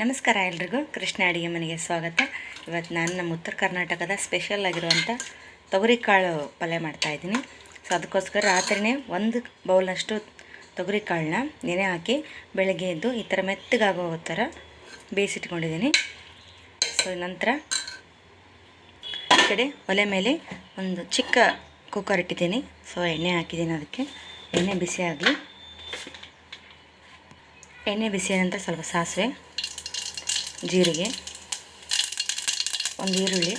ನಮಸ್ಕಾರ ಎಲ್ರಿಗೂ. ಕೃಷ್ಣ ಅಡುಗೆ ಮನೆಗೆ ಸ್ವಾಗತ. ಇವತ್ತು ನಾನು ನಮ್ಮ ಉತ್ತರ ಕರ್ನಾಟಕದ ಸ್ಪೆಷಲ್ ಆಗಿರುವಂಥ ತೊಗರಿಕಾಳು ಪಲ್ಯ ಮಾಡ್ತಾಯಿದ್ದೀನಿ ಸೊ ಅದಕ್ಕೋಸ್ಕರ ರಾತ್ರಿನೇ ಒಂದು ಬೌಲಷ್ಟು ತೊಗರಿಕಾಳನ್ನ ನೆನೆ ಹಾಕಿ ಬೆಳಗ್ಗೆ ಎದ್ದು ಈ ಥರ ಮೆತ್ತಗಾಗೋ ಥರ ಬೇಯಿಸಿಟ್ಕೊಂಡಿದ್ದೀನಿ. ಸೊ ನಂತರ ಈ ಕಡೆ ಒಲೆ ಮೇಲೆ ಒಂದು ಚಿಕ್ಕ ಕುಕ್ಕರ್ ಇಟ್ಟಿದ್ದೀನಿ. ಸೊ ಎಣ್ಣೆ ಹಾಕಿದ್ದೀನಿ ಅದಕ್ಕೆ. ಎಣ್ಣೆ ಬಿಸಿ ಆಗಲಿ. ಎಣ್ಣೆ ಬಿಸಿ ಆದ ನಂತರ ಸ್ವಲ್ಪ ಸಾಸಿವೆ. ಜೀರಿಗೆ, ಒಂದು ಈರುಳ್ಳಿ,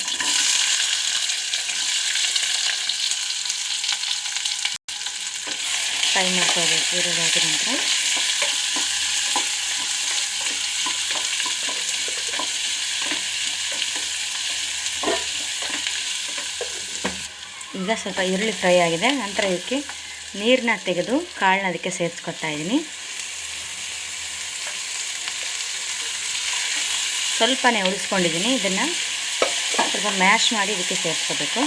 ಫ್ರೈ ಮಾಡ್ಕೋಬೇಕು ಈರುಳ್ಳಿ ಆಗಿದ ನಂತರ. ಈಗ ಸ್ವಲ್ಪ ಈರುಳ್ಳಿ ಫ್ರೈ ಆಗಿದೆ. ನಂತರ ಇದಕ್ಕೆ ನೀರನ್ನ ತೆಗೆದು ಕಾಳನ್ನ ಅದಕ್ಕೆ ಸೇರಿಸ್ಕೊತಾ ಇದ್ದೀನಿ. ಸ್ವಲ್ಪನೇ ಉಳಿಸ್ಕೊಂಡಿದ್ದೀನಿ. ಇದನ್ನು ಸ್ವಲ್ಪ ಮ್ಯಾಶ್ ಮಾಡಿ ಇದಕ್ಕೆ ಸೇರಿಸ್ಕೋಬೇಕು.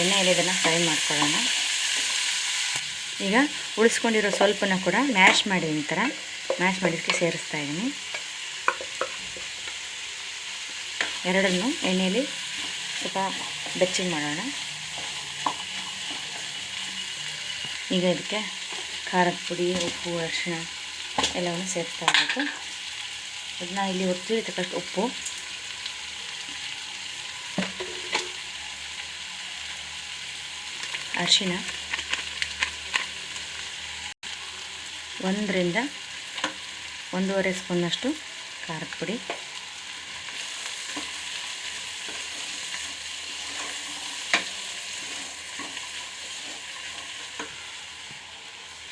ಎಣ್ಣೆಯಲ್ಲಿ ಇದನ್ನು ಫ್ರೈ ಮಾಡ್ಕೊಳ್ಳೋಣ. ಈಗ ಉಳಿಸ್ಕೊಂಡಿರೋ ಸ್ವಲ್ಪನ ಕೂಡ ಮ್ಯಾಶ್ ಮಾಡಿ ಈ ಥರ ಮ್ಯಾಶ್ ಮಾಡಿದಕ್ಕೆ ಸೇರಿಸ್ತಾ ಇದ್ದೀನಿ. ಎರಡನ್ನು ಎಣ್ಣೆಯಲ್ಲಿ ಸ್ವಲ್ಪ ಬೆಚ್ಚಗೆ ಮಾಡೋಣ. ಈಗ ಇದಕ್ಕೆ ಖಾರದ ಪುಡಿ, ಉಪ್ಪು, ಅರಿಶಿಣ ಎಲ್ಲವನ್ನು ಸೇರಿಸ್ತಾ ಇರಬೇಕು ಅದನ್ನ ಇಲ್ಲಿ ಒತ್ತಿರಿ ತಕ್ಕಷ್ಟು ಉಪ್ಪು. ಅರಿಶಿನ ಒಂದರಿಂದ ಒಂದೂವರೆ ಸ್ಪೂನಷ್ಟು ಖಾರದ ಪುಡಿ.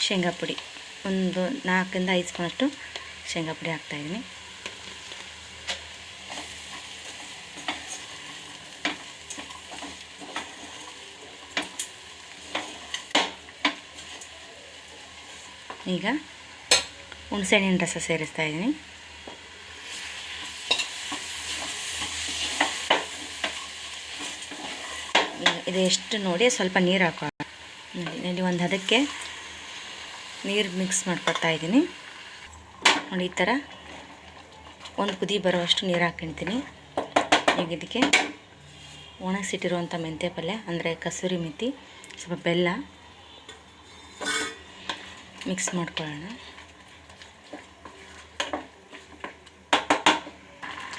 ಶೇಂಗಾ ಪುಡಿ. ಒಂದು ನಾಲ್ಕರಿಂದ ಐದು ಸ್ಪೂನಷ್ಟು ಶೇಂಗಾ ಪುಡಿ ಹಾಕ್ತಾಯಿದ್ದೀನಿ ಈಗ ಹುಣಸೆಹಣ್ಣಿನ ರಸ ಸೇರಿಸ್ತಾ ಇದ್ದೀನಿ. ಇದು ಎಷ್ಟು ನೋಡಿ ಸ್ವಲ್ಪ ನೀರು ಹಾಕೋಣ ಒಂದು ಹದಕ್ಕೆ ನೀರು ಮಿಕ್ಸ್ ಮಾಡ್ಕೊತಾ ಇದ್ದೀನಿ. ನೋಡಿ, ಈ ಥರ ಒಂದು ಕುದಿ ಬರುವಷ್ಟು ನೀರು ಹಾಕ್ಕೊಂತೀನಿ ಈಗ ಇದಕ್ಕೆ ಒಣಗಿಸಿಟ್ಟಿರುವಂಥ ಮೆಂತ್ಯ ಪಲ್ಯ, ಅಂದರೆ ಕಸೂರಿ ಮೆಥಿ ಸ್ವಲ್ಪ ಬೆಲ್ಲ ಮಿಕ್ಸ್ ಮಾಡ್ಕೊಳ್ಳೋಣ.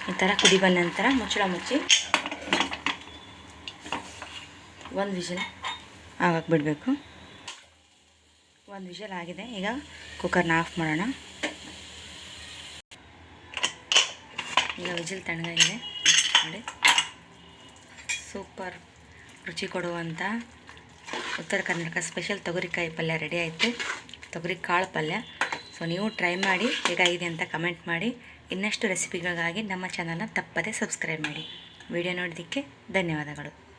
ಈ ಥರ ಕುದಿ ಬಂದ ನಂತರ ಮುಚ್ಚಳ ಮುಚ್ಚಿ ಒಂದು ವಿಷಲ್ ಆಗಕ್ಕೆ ಬಿಡಬೇಕು ಒಂದು ವಿಷಲ್ ಆಗಿದೆ, ಈಗ ಕುಕ್ಕರ್ನ ಆಫ್ ಮಾಡೋಣ. ಈಗ ವಿಜಿಲ್ ತಣ್ಣಗಾಗಿದೆ, ನೋಡಿ. ಸೂಪರ್ ರುಚಿ ಕೊಡುವಂಥ ಉತ್ತರ ಕರ್ನಾಟಕ ಸ್ಪೆಷಲ್ ತೊಗರಿಕಾಯಿ ಪಲ್ಯ ರೆಡಿ ಆಯಿತು. ತೊಗರಿ ಕಾಳು ಪಲ್ಯ. ಸೊ ನೀವು ಟ್ರೈ ಮಾಡಿ, ಹೇಗಾಗಿದೆ ಅಂತ ಕಮೆಂಟ್ ಮಾಡಿ. ಇನ್ನಷ್ಟು ರೆಸಿಪಿಗಳಿಗಾಗಿ ನಮ್ಮ ಚಾನಲ್ನ ತಪ್ಪದೇ ಸಬ್ಸ್ಕ್ರೈಬ್ ಮಾಡಿ. ವಿಡಿಯೋ ನೋಡೋದಕ್ಕೆ ಧನ್ಯವಾದಗಳು.